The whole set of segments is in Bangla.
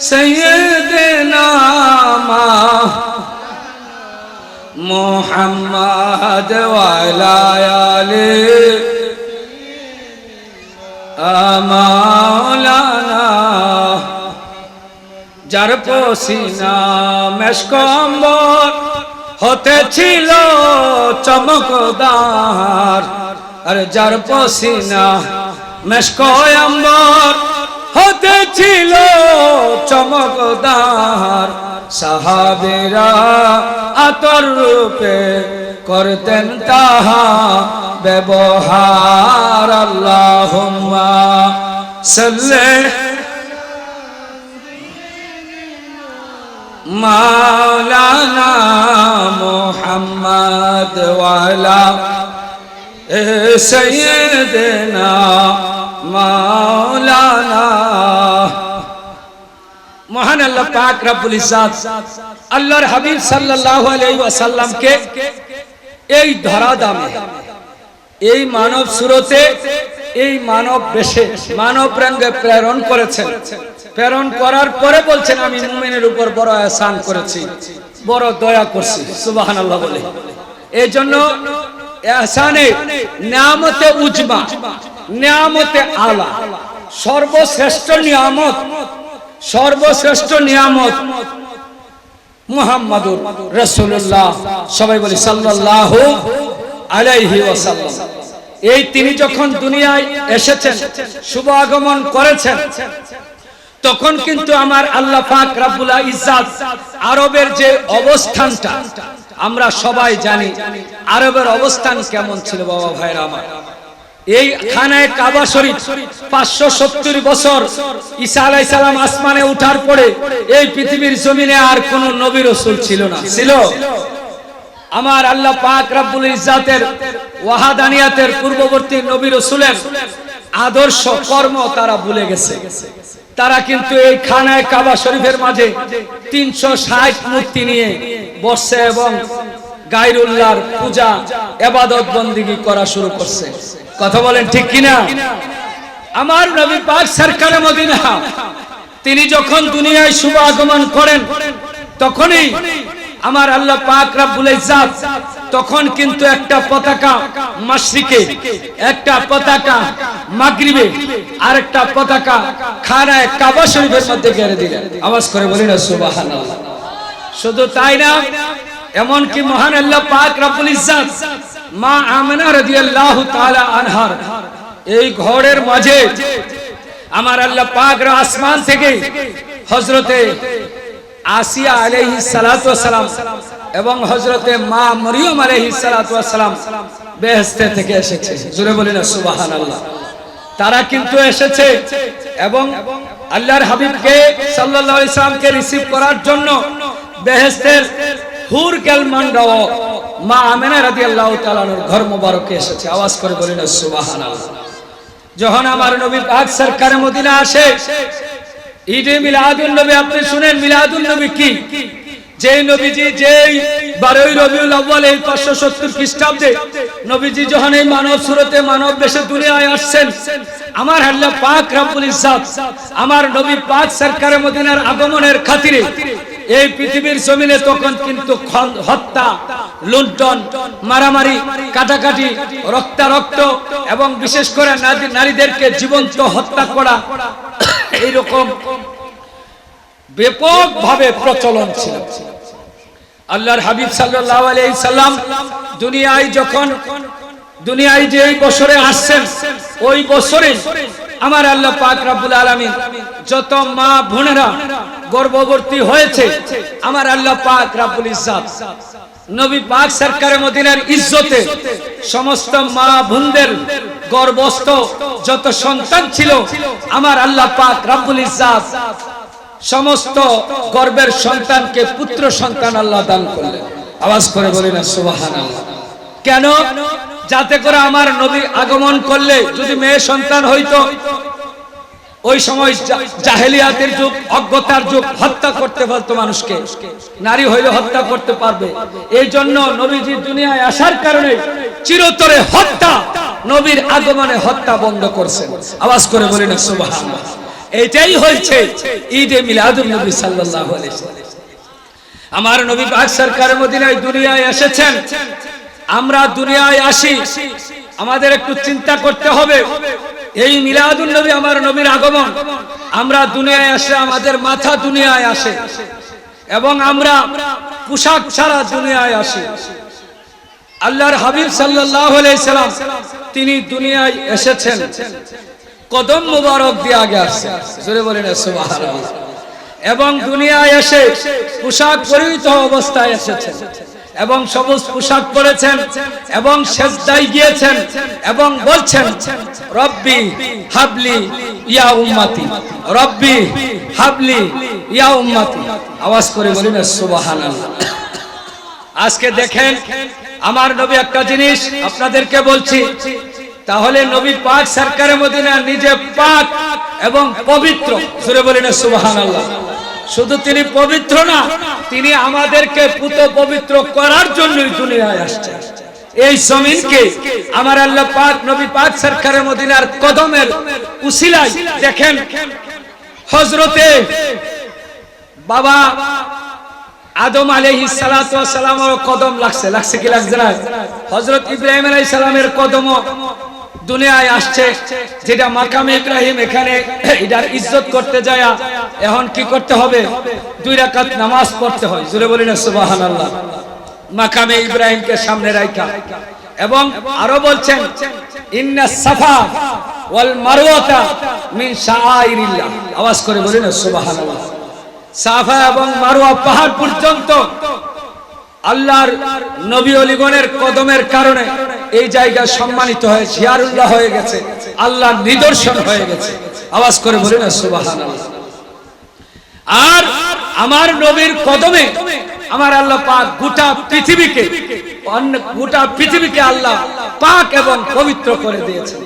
সৈয়দনা মোহাম্মদ ওয়ালায়ালে আমাওলানা যার পসিনা মেশকম্বর হতে ছিল চমকদার আর যার পোসিনা মেশকম্বর হতে ছিল চমকদার। সাহাবেরা আতর রূপে করতেন তাহা। ব্যবহার আল্লাহ সাল্লে। মাওলানা মোহাম্মদ ওয়ালা এ সৈয়দনা মাওলানা আল্লাহ পাক রব্বুল ইজ্জাত। আল্লাহর হাবিব সাল্লাল্লাহু আলাইহি এই এই মানব সুরতে, এই মানব বেশে, মানব প্রেরণ করেছেন। প্রেরণ করার পরে বলছেন, আমি মুমিনের উপর বড় আহসান করেছি, বড় দয়া করছি, সুবহানাল্লাহ বলে। এই জন্য এহসানে নিয়ামতে উজমা, নিয়ামতে আলা, সর্বশ্রেষ্ঠ নিয়ামত সর্বশ্রেষ্ঠ নিয়ামত মুহাম্মাদুর রাসূলুল্লাহ। সবাই বলি সাল্লাল্লাহু আলাইহি ওয়াসাল্লাম। এই তিনি যখন দুনিয়ায় এসেছেন, শুভ আগমন করেছেন, তখন কিন্তু আমার আল্লাহ পাক রাব্বুল ইজ্জাত আরবের যে অবস্থানটা, আমরা সবাই জানি আরবের অবস্থান কেমন ছিল, বাবা ভাইরা আমার। এই খানায় কাবা শরীফ পাঁচশো সত্তর বছর ঈসা আলাই সালাম আসমানে উঠার পরে এই পৃথিবীর জমিনে আর কোন নবী রসুল ছিল না। ছিল। আমার আল্লাহ পাক রাব্বুল ইজ্জাতের ওয়াহাদানিয়াতের পূর্ববর্তী নবী রসুলের আদর্শ কর্ম তারা ভুলে গেছে। তারা কিন্তু এই খানায় কাবা শরীফের মাঝে তিনশো ষাট মূর্তি নিয়ে বসছে এবং গাইরুল্লাহর পূজা এবাদত বন্দিগি করা শুরু করছে। কথা বলেন ঠিক কিনা? আমার নবী পাক সরকারে মদিনা, তিনি যখন দুনিয়ায় শুভ আগমন করেন, তখনই আমার আল্লাহ পাক রাব্বুল ইজ্জাত তখন কিন্তু একটা পতাকা মাশরিকে, একটা পতাকা মাগরিবে আর একটা পতাকা খানায় কাবা শরীফের মধ্যে গেড়ে দিলেন। আওয়াজ করে বলি না সুবহানাল্লাহ। শুধু তাই না এমন কি মহান আল্লাহ পাক রব্বুল ইজ্জাত মা আমেনা রাদিয়াল্লাহু তাআলা আনহার। এই ঘরের মাঝে আমার আল্লাহ পাক আসমান থেকে হযরতে আসিয়া সালাতু ওয়াসালাম এবং হযরতে মা মরিয়ম আলাইহিস সালাতু বেহেশতে থেকে এসেছে। জোরে বলি না, সুবহানাল্লাহ। তারা কিন্তু এসেছে এবং আল্লাহর হাবিবকে সাল্লাল্লাহু আলাইহি সাল্লামকে রিসিভ করার জন্য বেহেশতের হুর কেলমান্ডাও মা আমেনা রাদিয়াল্লাহু তাআলার ঘর মোবারকে এসেছে। আওয়াজ করে বলি না সুবহানাল্লাহ। যখন আমার নবী পাক সরকার মদিনা আসে, ঈদে মিলাদুন নবী, আপনি শুনেন মিলাদুন নবী কি? যে নবীজি যেই বারোই রবিউল আউ্বাল এই পাঁচশো সত্তর খ্রিস্টাব্দে নবীজি যখন এই মানব সুরতে, মানব বেশে দুনিয়ায় আসছেন, আমার আল্লাহ পাক রাব্বুল ইজ্জাত, আমার নবী পাক সরকারে মদিনার আগমনের খাতিরে এই পৃথিবীর জমিনে তখন কিন্তু হত্যা লুণ্ঠন, মারামারি, কাটাকাটি, রক্তারক্ত এবং বিশেষ করে নারীদেরকে জীবন্ত হত্যা করা, এইরকম ব্যাপক ভাবে প্রচলন ছিল। আল্লাহর হাবিব সাল্লাল্লাহু আলাইহি সাল্লাম দুনিয়ায় যখন দুনিয়ায় যে বছরে আসছেন, ওই বছরে আমার আল্লাহ পাক রাব্বুল আলামিন যত মা বোনেরা গর্ভবতী হয়েছে, আমার আল্লাহ পাক রাব্বুল ইজ্জাত নবী পাক সরকারে মদিনার ইজ্জতে সমস্ত মা বোনদের গর্ভস্থ যত সন্তান ছিল, আমার আল্লাহ পাক রাব্বুল ইজ্জাত সমস্ত গর্বের সন্তানকে পুত্র সন্তান আল্লাহ দান করলেন। আওয়াজ করে বলি না, সুবহানাল্লাহ। কেন? যাতে করে আমার নবী আগমন করলে যদি মেয়ে সন্তান হইতো ওই সময় জাহেলিয়াতের যুগ, অজ্ঞতার যুগ, হত্যা করতে বলতো মানুষকে। নারী হইলে হত্যা করতে পারবে। এই জন্য নবীজি দুনিয়ায় আসার কারণে চিরতরে হত্যা, নবীর আগমনে হত্যা বন্ধ করছে আওয়াজ করে বলি না সুবহানাল্লাহ। এটাই হয়েছে ঈদে মিলাদুল নবী সাল্লাল্লাহু আলাইহি। আমার নবী পাক সরকার মদিনায় দুনিয়ায় এসেছেন। আমরা দুনিয়ায় আসি। আমাদের একটু চিন্তা করতে হবে। এই মিলাদুল নবী আমার নবীর আগমন। আমরা দুনিয়ায় আসে আমাদের মাথা দুনিয়ায় আসে এবং আমরা পোশাক ছাড়া দুনিয়ায় আসি। আল্লাহর হাবিব আলাইহি সাল্লাম তিনি দুনিয়ায় এসেছেন। কদম মুবারক দিয়ে আগে আসছেন জোরে বলেন এবং দুনিয়ায় এসে পোশাক পরিহিত অবস্থায় এসেছেন। এবং সবুজ পোশাক পরেছেন এবং সেজদায় গিয়েছেন এবং বলছেন, রব্বি হাবলি ইয়া উম্মতি, রব্বি হাবলি ইয়া উম্মতি। আওয়াজ করে বলি না সুবহানাল্লাহ। আজকে দেখেন, আমার নবী একটা জিনিস আপনাদেরকে বলছি, তাহলে নবী পাক সরকারের মদিনা নিজে পাক এবং পবিত্র। সুরে বলি না সুবহানাল্লাহ। শুধু তিনি পবিত্র না, তিনি আমাদেরকে পুত পবিত্র করার জন্যই দুনিয়ায় আসছেন। এই জমিনকে আমার আল্লাহ পাক, নবী পাক সরকারের মদিনার কদমের উসিলায় দেখেন। হজরতে বাবা আদম আলাইহি সালাতু সালামের কদম লাগছে লাগছে কি লাগছে না? হযরত ইব্রাহিম আলাইহিস সালামের কদম দুনিয়ায় আসছে, যেটা মাকামে ইব্রাহিম এখানে এটার ইজ্জত করতে যায়। এখন কি করতে হবে? দুই রাকাত নামাজ পড়তে হয়। জোরে বলি না, সুবহানাল্লাহ। মাকামে ইব্রাহিমকে সামনে রাখা এবং আরও বলছেন, ইন্না সাফা ওয়াল মারওয়াতা মিন শাআইরিল্লাহ। আওয়াজ করে বলি না, সুবহানাল্লাহ। সাফা এবং মারোয়া পাহাড় পর্যন্ত আল্লাহর নবী অলিগণের কদমের কারণে এই জায়গা সম্মানিত হয়ে জিয়ারুল্লাহ হয়ে গেছে, আল্লাহর নিদর্শন হয়ে গেছে। আওয়াজ করে বলি না, সুবহানাল্লাহ। আর আমার নবীর কদমে আমার আল্লাহ পাক গোটা পৃথিবীকে, অন্য গোটা পৃথিবীকে আল্লাহ পাক এবং পবিত্র করে দিয়েছেন।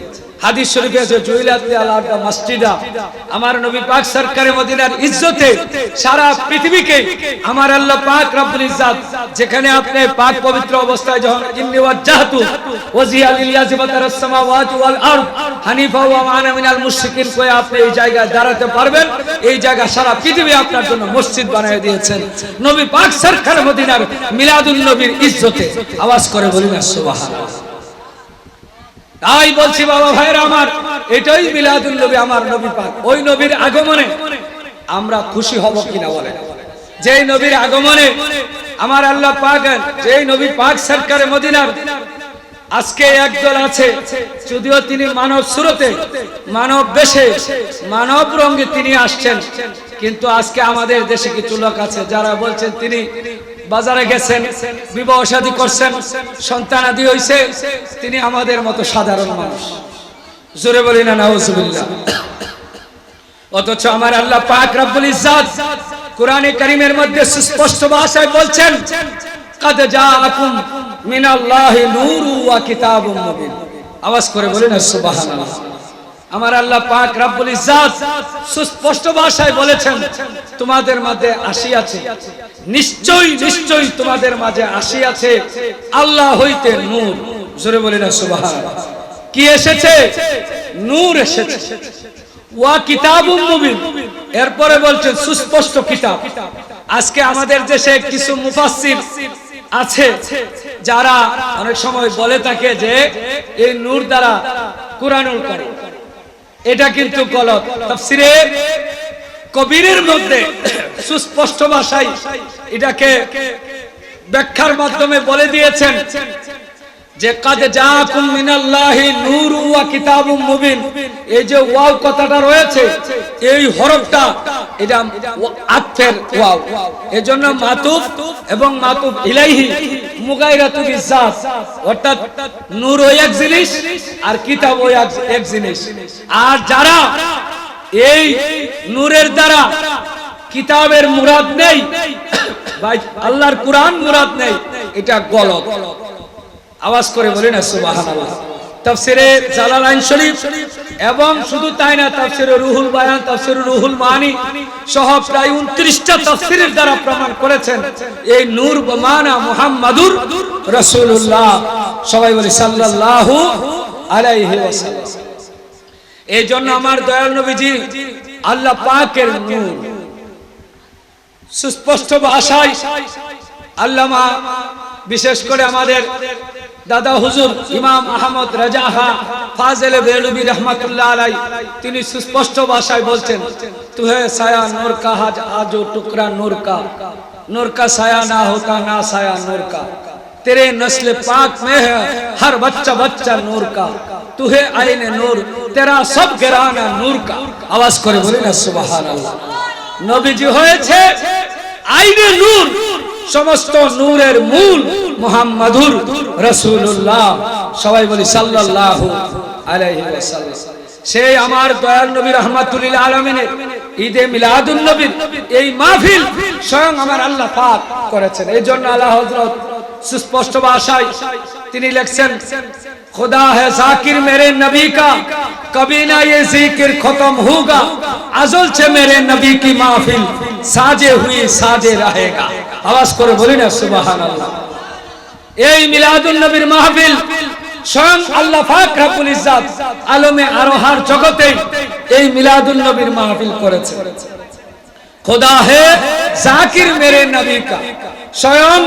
হাদিস শরীফে আছে জুইলাতে আলাদা মসজিদা। আমার নবী পাক সরকারে মদিনার ইজ্জতে সারা পৃথিবীকে আমার আল্লাহ পাক রব্বুল ইজ্জাত, যেখানে আপনি পাক পবিত্র অবস্থায় যখন ইন্নি ওয়াজ্জাহতু ওয়াজিয়া লিল্লাহি ফাতারাস সামাওয়াতি ওয়াল আরদ, হানিফা ওয়া মানা মিনাল মুশরিকিন কয়ে আপনি এই জায়গায় দাঁড়াতে পারবেন। এই জায়গা সারা পৃথিবী আপনার জন্য মসজিদ বানিয়ে দিয়েছেন। নবী পাক সরকার মদিনার মিলাদুন নবীর ইজ্জতে আওয়াজ করে বলি না, সুবহানাল্লাহ। তাই বলছি বাবা ভাইরা আমার, এটাই মিলাদুল নবী, আমার নবী পাক। ওই নবীর আগমনে আমরা খুশি হব কিনা বলে। যেই নবীর আগমনে আমার আল্লাহ পাক যেই নবী পাক সরকারে মদিনার আজকে একদল আছে, যদিও তিনি মানব সুরতে, মানব বেশে মানব রঙে তিনি আসছেন, কিন্তু আজকে আমাদের দেশে কিছু লোক আছে যারা বলছেন তিনি বাজারে গেছেন, বিবাহ শাদী করছেন সন্তানাদি হইছে, তিনি আমাদের মতো সাধারণ মানুষ। জোরে বলি না নাউজুবিল্লাহ। অথচ আমার আল্লাহ পাক রব্বুল ইজ্জাত কোরআনে কারীমের মধ্যে সুস্পষ্ট ভাষায় বলছেন, কাদ জাআকুম মিনাল্লাহি নূরু ওয়া কিতাবুম মুবিন। আওয়াজ করে বলি না সুবহানাল্লাহ। আমার আল্লাহ পাক রব্বুল ইজ্জাত সুস্পষ্ট ভাষায় বলেছেন, তোমাদের মাঝে আসিয়াছে নিশ্চয়ই নিশ্চয়ই তোমাদের মাঝে আসিয়াছে আল্লাহ হইতে নূর। জোরে বলি না, সুবহানাল্লাহ। কি এসেছে? নূর এসেছে। ওয়া কিতাবুম মুবিন। এরপরে বলছেন সুস্পষ্ট কিতাব। আজকে আমাদের দেশে কিছু মুফাসসির আছে, যারা অনেক সময় বলে থাকে যে, এই নূর দ্বারা কোরআনুল কারীম। এটা কিন্তু গলত। তাফসিরে কবিরের মধ্যে সুস্পষ্ট ভাষায় এটাকে ব্যাখ্যার মাধ্যমে বলে দিয়েছেন যে, কাদ যা মিনাল্লাহি নূরু ওয়া কিতাবুম মুবিন। এই যে ওয়াও কথাটা রয়েছে, এই হরফটা, এটা আতফের ওয়াও। এজন্য মাতুফ এবং মাতুফ ইলাইহি মুগাইরাতু বিজাত, অর্থাৎ নূর ওই এক জিনিস আর কিতাব ওই এক- এক জিনিস। আর যারা এই নূরের দ্বারা কিতাবের মুরাদ নেই, ভাই, আল্লাহর কোরআন মুরাদ নেই, এটা গলত। আওয়াজ করে বলি না, সুবহানাল্লাহ। তাফসিরে জালালাইন শরীফ। এবং শুধু তাই না, তাফসিরে রুহুল বায়ান, তাফসিরে রুহুল মানি সহ প্রায় 29টা তাফসিরের দ্বারা প্রমাণ করেছেন এই নূর মানা মুহাম্মাদুর রাসূলুল্লাহ। সবাই বলি সাল্লাল্লাহু আলাইহি ওয়াসাল্লাম। এই জন্য আমার দয়াল নবীজি, আল্লাহ পাকের নূর। সুস্পষ্ট ভাষায় আল্লামা, বিশেষ করে আমাদের দাদা হুজুর ইমাম আহমদ রাজাহা ফাজেল বেলুবি রহমাতুল্লাহ আলাই তিনি সুস্পষ্ট ভাষায় বলছেন তুহে সায়া নূর কা হাজ আজো টুকরা নূর কা नूर का साया ना होता ना साया नूर का तेरे नस्ल पाक में है हर बच्चा बच्चा नूर का तू है आईने नूर तेरा सब गिराना नूर का आवाज করে বলি না সুবহানাল্লাহ নবীজি হয়েছে আইনে নূর সমস্ত নূরের মূল মোহাম্মদুর রসুল্লাহ সবাই বলি সাল্লাহ সেই আমার দয়াল নবী রহমাতুল্লিল আলমিনের ঈদে মিলাদুল নবীর এই মাহফিল স্বয়ং আমার আল্লাহ পাক করেছেন। এই জন্য আল্লাহ হজরত সুস্পষ্ট ভাষায় তিনি লেখছেন خدا হে জাকির মেরে নবী কা কবি না یہ ইয়ে জিকির খতম হুগা, আজল سے মেরে নবী কি মাহফিল সাজে হুই সাজে رہے আওয়াজ করে বলি না সুবাহান এই মিলাদুল নবীর মাহফিল স্বয়ং আল্লাহ পাক ইজ্জাত আলমে আরোহার জগতে এই মিলাদুল নবীর মাহফিল করেছে। খোদা হে জাকির মেরে নবী কা। স্বয়ং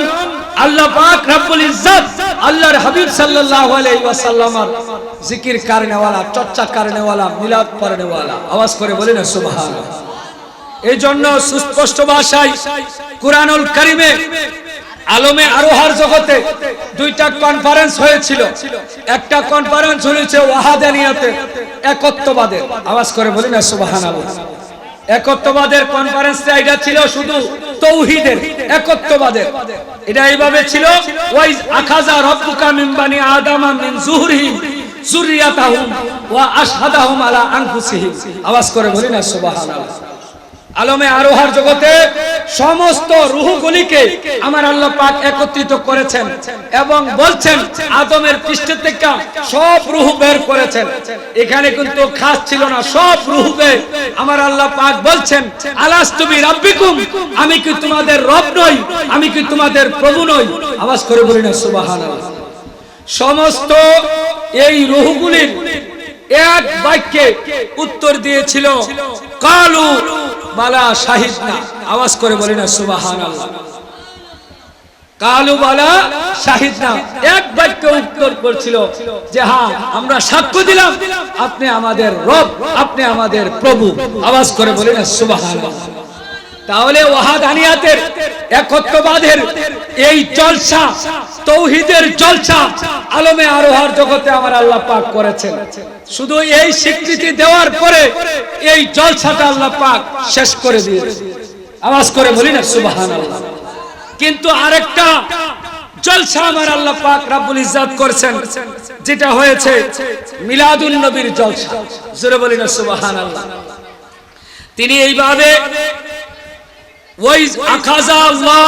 আল্লাহ পাক রাব্বুল ইজ্জত আল্লাহর হাবিব সাল্লাল্লাহু আলাইহি ওয়াসাল্লামার জিকির করনেওয়ালা চর্চা করনেওয়ালা মিলাদ করনেওয়ালা আওয়াজ করে বলেন সুবহানাল্লাহ। এই জন্য সুস্পষ্ট ভাষায় কুরআনুল কারীমে আলমে আরোহার জগতে দুইটা কনফারেন্স হয়েছিল। একটা কনফারেন্স হয়েছে ওয়াহাদানিয়াতে একত্ববাদের আওয়াজ করে বলি না, সুবহানাল্লাহ। একত্ববাদের কনফারেন্সটা এটা ছিল শুধু তৌহিদের, একত্ববাদের। এটা এইভাবে ছিল, ওয়াইজ আখাজা রব্বুকা মিন বানি আদামা মিন জুহরিহিম যুররিয়াতাহুম ওয়া আশহাদাহুম আলা আনফুসিহিম। আওয়াজ করে বলি না, সুবহানাল্লাহ। আলমে আরোহার জগতে সমস্ত রুহগুলিকে আমার আল্লাহ পাক একত্রিত করেছেন এবং বলছেন, আদমের পৃষ্ঠ থেকে সব রুহ বের করেছেন। এখানে কিন্তু খাস ছিল না, সব রুহ বের। আমার আল্লাহ পাক বলছেন আলাস্তুবি রাব্বিকুম? আমি কি তোমাদের রব নই? আমি কি তোমাদের প্রভু নই? আওয়াজ করে বলি না, সুবহানাল্লাহ। সমস্ত এই রুহগুলির এক বাক্যে উত্তর দিয়েছিল, কালু বালা শাহিদ না। আওয়াজ করে বলি না সুবাহান কালু বালা শাহিদ না। এক বাক্য উত্তর করছিল যে হ্যাঁ আমরা সাক্ষ্য দিলাম। আপনি আমাদের রব, আপনি আমাদের প্রভু। আওয়াজ করে বলি না সুবাহান তাহলে ওয়াহাদানিয়াতের একত্ববাদের এই জলসা, তৌহিদের জলসা আলমে আরোহার জগতে আমার আল্লাহ পাক করেছেন। শুধু এই স্বীকৃতি দেওয়ার পরে এই জলসাটা আল্লাহ পাক শেষ করে দিয়েছে। আওয়াজ করে বলি না, সুবহানাল্লাহ। কিন্তু আরেকটা জলসা আমার আল্লাহ পাক যেটা হয়েছে মিলাদুন নবীর জলসা। জোরে বলি না তিনি এইভাবে ওয়াইজ আখাজা আল্লাহ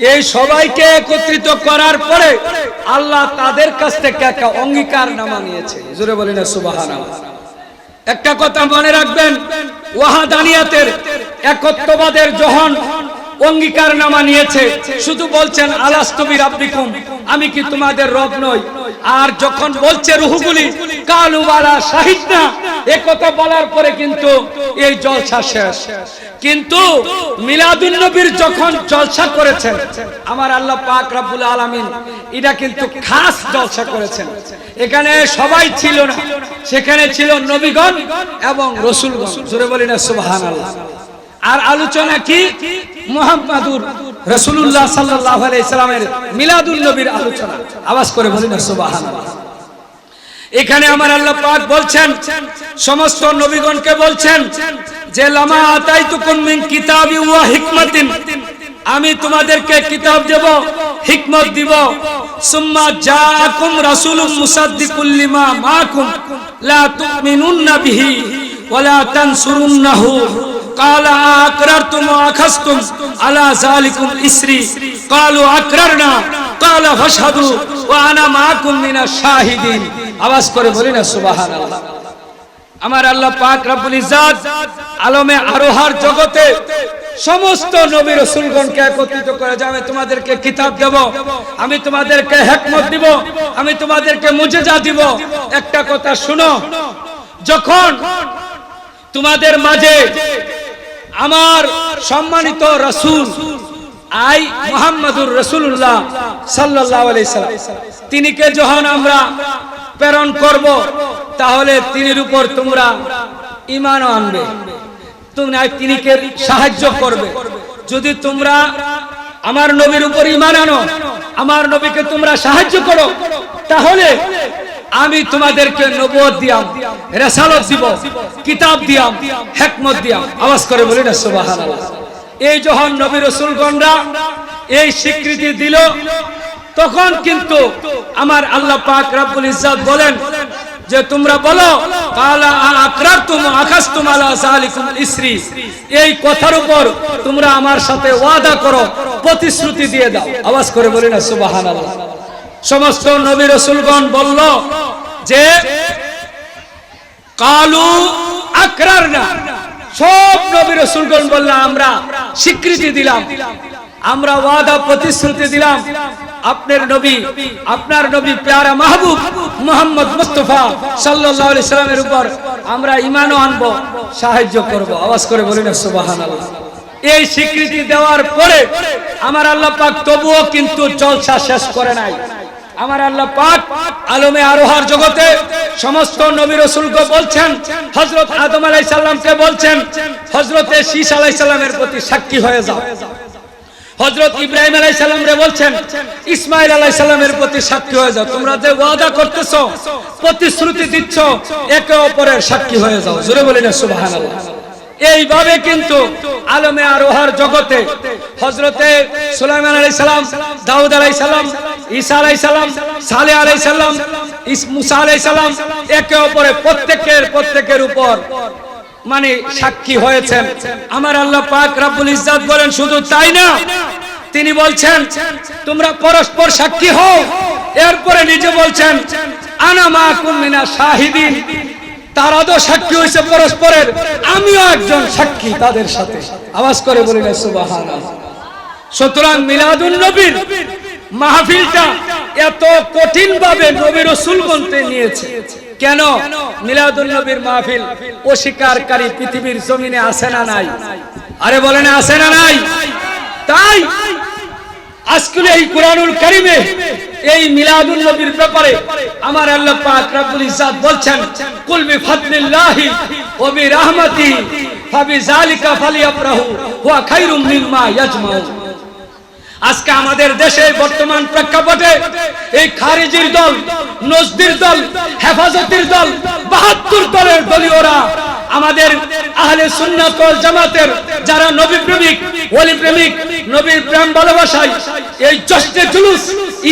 এই সবাইকে একত্রিত করার পরে আল্লাহ তাদের কাছ থেকে একটা অঙ্গীকার নামা নিয়েছে। জোরে বলি না সুবাহান একটা কথা মনে রাখবেন, ওয়াহাদানিয়াতের একত্ববাদের যখন অঙ্গীকার নামা নিয়েছে। শুধু বলছেন আলাস্তবির আব্বিকুম আমি কি তোমাদের রব নই? আর যখন বলছে রুহুগুলি কালুবালা না এ কথা বলার পরে কিন্তু এই জলসা শেষ। কিন্তু মিলাদুন নবীর যখন জলসা করেছেন, আমার আল্লাহ পাক রাব্বুল আলামিন এটা কিন্তু খাস জলসা করেছেন। এখানে সবাই ছিল না। সেখানে ছিল নবীগণ এবং রসুলগণ। জোরে বলি না, সুবহানাল্লাহ। আর আলোচনা কি? মুহাম্মাদুর রাসূলুল্লাহ সাল্লাল্লাহু আলাইহি সাল্লামের মিলাদুন নবীর আলোচনা। আওয়াজ করে বলি এখানে আমার আল্লাহ পাক বলছেন, সমস্ত নবীগণকে বলছেন যে, লামা আতাই আতাইতুকুম মিন কিতাবি ওয়া হিকমাতিন। আমি তোমাদেরকে কিতাব দেব, হিকমত দিব। সুম্মা জাআকুম রাসূলুম মুসাদ্দিকুল লিমা মাকুম। লা তুমিনুন্না বিহি ওয়া লা তানসুরুন্নাহু। قال أقررتم وأخذتم على ذلكم إسري قالوا أقررنا قال فاشهدوا وأنا معكم من الشاهدين আওয়াজ করে বলি না সুবহানাল্লাহ আমার আল্লাহ পাক রব্বুল ইজ্জাত আলমে আরোহার জগতে সমস্ত নবী রসুলগণকে একত্রিত করে যে আমি তোমাদেরকে কিতাব দেব আমি তোমাদেরকে হেকমত দিব আমি তোমাদেরকে মুজেজা দিব একটা কথা শুনো যখন তোমাদের মাঝে আমার সম্মানিত রসুল আই মোহাম্মদুর রসুল্লাহ সাল্লাহ সাল্লাম। তিনিকে যখন আমরা প্রেরণ করব, তাহলে তিনির উপর তোমরা ইমানও আনবে। তোমরা তিনিকে সাহায্য করবে। যদি তোমরা আমার নবীর উপর ইমান আনো, আমার নবীকে তোমরা সাহায্য করো, তাহলে আমি তোমাদেরকে নবুয়ত দিয়াম, রেসালত দিব, কিতাব দিয়াম, হেকমত দিয়াম। আওয়াজ করে বলি না সুবহানাল্লাহ। এই যখন নবী রসুলগণরা এই স্বীকৃতি দিল, তখন কিন্তু আমার আল্লাহ পাক রাব্বুল ইজ্জাত বলেন যে, তোমরা বলো এই কথার উপর তোমরা আমার সাথে ওয়াদা করো, প্রতিশ্রুতি দিয়ে দাও। আওয়াজ করে বলি না সুবহানাল্লাহ। সমস্ত নবী রসুলগণ বলল যে, কালু আকরার না সব নবী রসুলগণ বলল, আমরা স্বীকৃতি দিলাম। আমরা ওয়াদা প্রতিশ্রুতি দিলাম। আপনার নবী আপনার নবী প্যারা মাহবুব মোহাম্মদ মুস্তফা সাল্লাল্লাহু আলাইহি সাল্লামের উপর আমরা ঈমানও আনব, সাহায্য করব। আওয়াজ করে বলি না সুবহানাল্লাহ। এই স্বীকৃতি দেওয়ার পরে আমার আল্লাহ পাক তবুও কিন্তু জলসা শেষ করে নাই। আমার আল্লাহ পাক আলমে আরোহার জগতে সমস্ত নবী রসুলকে বলছেন হজরত আদম আলাই সাল্লামকে বলছেন হজরতে শীষ আলাই সাল্লামের প্রতি সাক্ষী হয়ে যাও। হজরত ইব্রাহিম আলাই সাল্লাম রে বলছেন, ইসমাইল আলাই সাল্লামের প্রতি সাক্ষী হয়ে যাও। তোমরা যে ওয়াদা করতেছো, প্রতিশ্রুতি দিচ্ছ, একে অপরের সাক্ষী হয়ে যাও। জোরে বলি না, সুবহানাল্লাহ। এইভাবে কিন্তু আলমে আরোহার জগতে হজরতে সুলাইমান আলাই সালাম, দাউদ আলাই সালাম ঈসা মানে সাক্ষী হয়েছেন। আমার আল্লাহ পাক রাব্বুল ইজ্জাত বলেন, শুধু তাই না, তিনি বলছেন, তোমরা পরস্পর সাক্ষী হও। এরপরে নিজে বলছেন, আনা মা কুমিনা শাহিদিন। তারা তো সাক্ষী হয়েছে পরস্পরের। আমিও একজন সাক্ষী তাদের সাথে। আওয়াজ করে সুবাহান সুতরাং মিলাদুন নবীর মাহফিলটা এত কঠিন ভাবে নবী বলতে নিয়েছে। কেন? মিলাদুল নবীর মাহফিল অস্বীকারী পৃথিবীর জমিনে আছে না নাই? আরে বলেন, আছে না নাই? তাই আজকে এই কোরআনুল কারিমে এই মিলাদুল নবীর ব্যাপারে আমার আল্লাহ পাক রব্বুল ইজ্জাত বলছেন, কুল বি ফাদলিল্লাহি ওয়া বি রাহমাতি ফাবি যালিকা ফালিয়াফরাহু, হুয়া খায়রুম মিম্মা ইয়াজমাউন। আজকে আমাদের দেশে বর্তমান প্রেক্ষাপটে এই খারিজির দল, নজদির দল, হেফাজতের দল, বাহাত্তর দলের দলীয়রা আমাদের আহলে সুন্নাত ওয়াল জামাতের যারা নবী প্রেমিক ওলি প্রেমিক নবীর প্রেম ভালোবাসায় এই জশ্নে জুলুস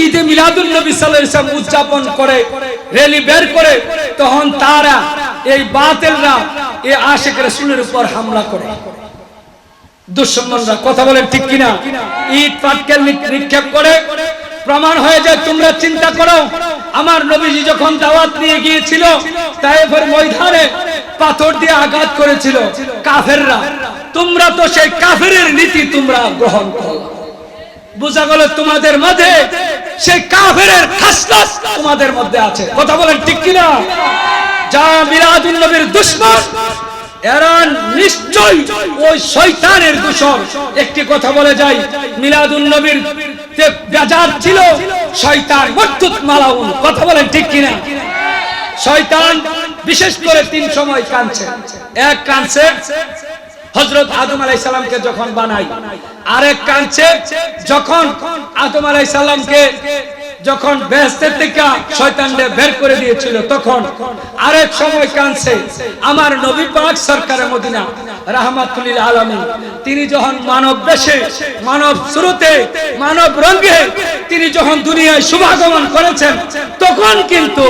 ঈদে মিলাদুন নবী সাল্লাল্লাহু আলাইহি ওয়াসাল্লাম উদযাপন করে, র্যালি বের করে, তখন তারা এই বাতিলরা, এই আশিক রাসূলের উপর হামলা করে। দুঃসম্মানরা কথা বলেন ঠিক কিনা? ইট, পাটকেল নিক্ষেপ করে প্রমাণ হয়ে যায়, তোমরা চিন্তা করো, আমার নবীজি যখন দাওয়াত নিয়ে গিয়েছিল তাইফের ময়দানে পাথর দিয়ে আঘাত করেছিল কাফেররা। তোমরা তো সেই কাফেরের নীতি তোমরা গ্রহণ করো। বোঝা গেল তোমাদের মাঝে সেই কাফেরের খাসলাস তোমাদের মধ্যে আছে। কথা বলেন ঠিক কিনা? যা মিলাদুন নবীর দুশ্মন এরা নিশ্চয় ওই শয়তানের দূষণ। একটি কথা বলে যাই, মিলাদুন নবীর ছিল, শয়তান মালাউন। কথা বলেন ঠিক কিনা? শয়তান বিশেষ করে তিন সময় কাঁদছে। এক হজরত আদম আলাই সালামকে যখন বানাই আরেক কাঁদছে যখন আদম আলাই সালামকে যখন বেহেস্তের থেকে শয়তানকে বের করে দিয়েছিল, তখন আরেক সময় কাঁদছে। আমার নবী পাক সরকারের মদিনা, রাহমাতুল্লিল আলামিন, তিনি যখন মানব বেশে মানব স্রোতে, মানব রঙ্গে তিনি যখন দুনিয়ায় শুভাগমন করেছেন, তখন কিন্তু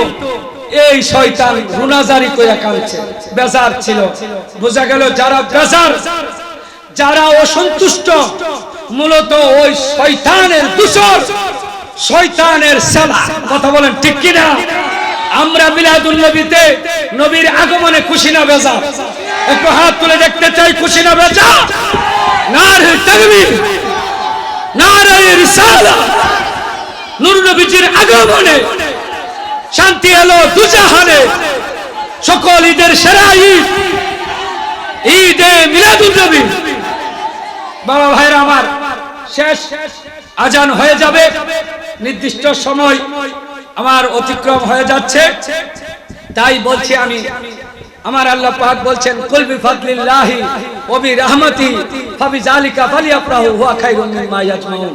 এই শয়তান রুনাজারি কইরা কাঁদছে। বেজার ছিল। বোঝা গেল যারা বেজার, যারা অসন্তুষ্ট, মূলত ওই শয়তানের দূষর। শয়তানের সেলা। কথা বলেন, ঠিক কিনা? আমরা মিলাদুল নবীতে নবীর আগমনে খুশি না বেজা। একটু হাত তুলে দেখতে চাই, খুশি না বেজা? নারে তাকবীর, নারে রিসালা। নূর নবীজির আগমনে শান্তি এলো দুজাহানে। সকল ঈদের সেরা ঈদ, ঈদে মিলাদুল নবী। বাবা ভাইরা আমার শেষ আজান হয়ে যাবে। নির্দিষ্ট সময় আমার অতিক্রম হয়ে যাচ্ছে। তাই বলছি আমি, আমার আল্লাহ পাক বলছেন, কুল বিফাদলিল্লাহি ওয়া বিরহমাতি ফাবিজালিকা ফালিয়াফরাহু হুয়া খায়রুম মিম্মা ইয়াজমাউন।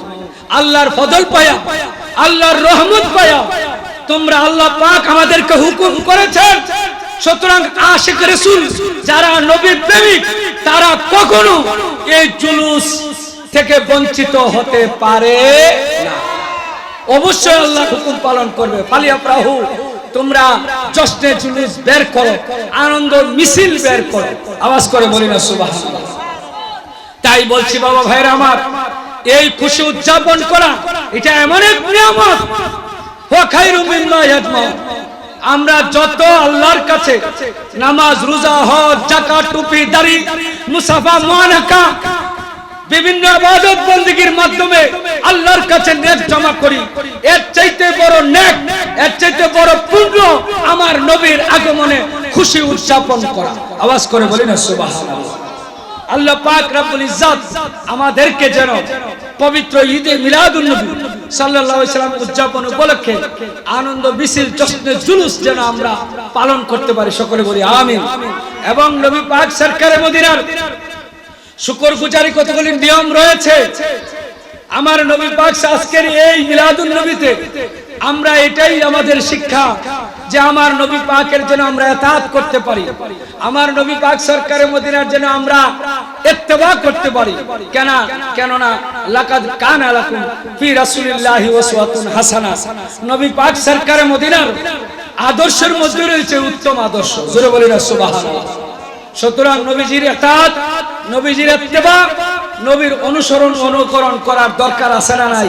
আল্লাহর ফজল পায়া, আল্লাহর রহমত পায়া, তোমরা আল্লাহ পাক আমাদেরকে হুকুম করেছেন সুতরাং আশিক রাসূল, যারা নবী প্রেমিক, তারা কখনো এই জুলুস থেকে বঞ্চিত হতে পারে অবশ্যই আল্লাহ হুকুম পালন করবে। ফালিয়া প্রাহু তোমরা জশ্নে জুলুস বের করো, আনন্দ মিছিল বের করো। আওয়াজ করে বলি না, সুবহানাল্লাহ। তাই বলছি বাবা ভাইরা আমার, এই খুশি উদযাপন করা, এটা এমন এক নিয়ামত। আমরা যত আল্লাহর কাছে নামাজ, রোজা, হজ, যাকাত, টুপি, দাড়ি, মুসাফা মুআনাকা বিভিন্ন আবাদত বন্দীগীর মাধ্যমে আল্লাহর কাছে নেক জমা করি। এর চাইতে বড় নেক, এর চাইতে বড় পুণ্য আমার নবীর আগমনে খুশি উদযাপন করা। আওয়াজ করে বলি না, সুবহানাল্লাহ। আল্লাহ পাক রব্বুল ইজ্জত আমাদেরকে যেন পবিত্র ঈদে মিলাদুন নবী সাল্লাল্লাহু আলাইহি সাল্লাম উদযাপন উপলক্ষে আনন্দ মিছিল, জশ্নে জুলুস যেন আমরা পালন করতে পারি। সকলে বলি আমিন। এবং নবী পাক সরকারে মদিনার শুকর গুজারি কতগুলি নিয়ম রয়েছে? আমার নবী পাক আজকের এই মিলাদুন নবীতে আমরা এটাই আমাদের শিক্ষা যে আমার নবী পাকের জন্য আমরা এতাত করতে পারি। আমার নবী পাক সরকারের মদিনার জন্য আমরা ইত্তেবা করতে পারি। কেন কেন না লাকাদ কানা লাকুম ফি রাসূলিল্লাহি উসওয়াতুন হাসানা। নবী পাক সরকারের মদিনার আদর্শের মধ্যে রয়েছে উত্তম আদর্শ। জোরে বলি না, সুবহানাল্লাহ। সুতরাং নবীজির এতাত, নবীজির ইত্তেবা নবীর অনুসরণ অনুকরণ করার দরকার আছে না নাই?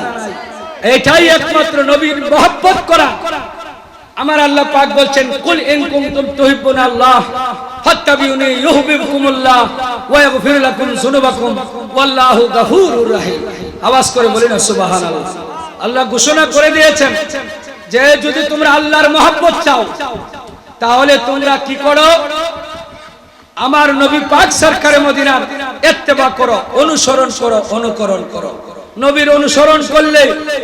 এটাই একমাত্র নবীর মহব্বত করা। আমার আল্লাহ পাক বলছেন, কুল ইন কুনতুম তুহিব্বুনা আল্লাহ, ফাত্তাবিউনি ইউহিব্বুকুমুল্লাহ ওয়া ইয়াগফির লাকুম যুনুবাকুম, ওয়াল্লাহু গফুরুর রহিম। আওয়াজ করে বলি না সুবহানাল্লাহ। আল্লাহ ঘোষণা করে দিয়েছেন যে, যদি তোমরা আল্লাহর মহব্বত চাও, তাহলে তোমরা কি করো? আমার নবী পাক সরকারে মদিনার ইত্তেবা করো, অনুসরণ করো, অনুকরণ করো। নবীর অনুসরণ করলে,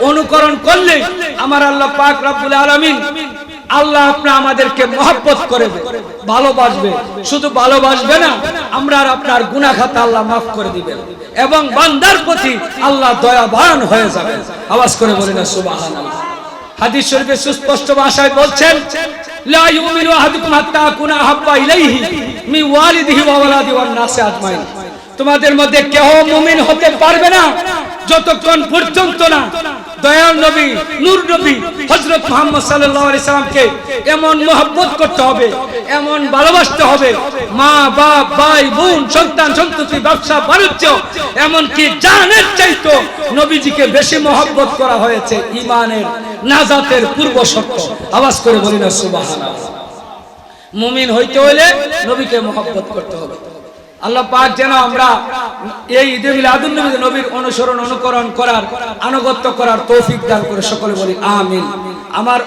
অনুকরণ করলে আমার আল্লাহ পাক রব্বুল আলামিন আল্লাহ আপনি আমাদেরকে মহব্বত করবে ভালোবাসবে। শুধু ভালোবাসবে না, আমরা আর আপনার গুনাহ খাতা আল্লাহ মাফ করে দিবেন। এবং বান্দার প্রতি আল্লাহ দয়াবান হয়ে যাবে আওয়াজ করে বলি না, সুবহানাল্লাহ। হাদিস শরীফে সুস্পষ্ট ভাষায় বলছেন তোমাদের মধ্যে কেহ মুমিন হতে পারবে না, যতক্ষণ পর্যন্ত না দয়াল নবী, নূর নবী, হযরত মুহাম্মদ সাল্লামকে এমন মহব্বত করতে হবে, এমন ভালোবাসতে হবে, মা, বাপ, ভাই, বোন, সন্তান, সন্ততি, ব্যবসা, বাণিজ্য, এমনকি জানের চাইতো নবীজিকে বেশি মহব্বত করা হয়েছে ইমানের। নাজাতের পূর্ব শর্ত আওয়াজ করে বলি না, সুবহানাল্লাহ। মুমিন হইতে হলে নবীকে মহব্বত করতে হবে। আল্লাহ পাক যেন আমরা এই ঈদে মিলাদুন নবী নবীর অনুসরণ, অনুকরণ করার, আনুগত্য করার তৌফিক দান করে সকলে বলি, আমিন। আমার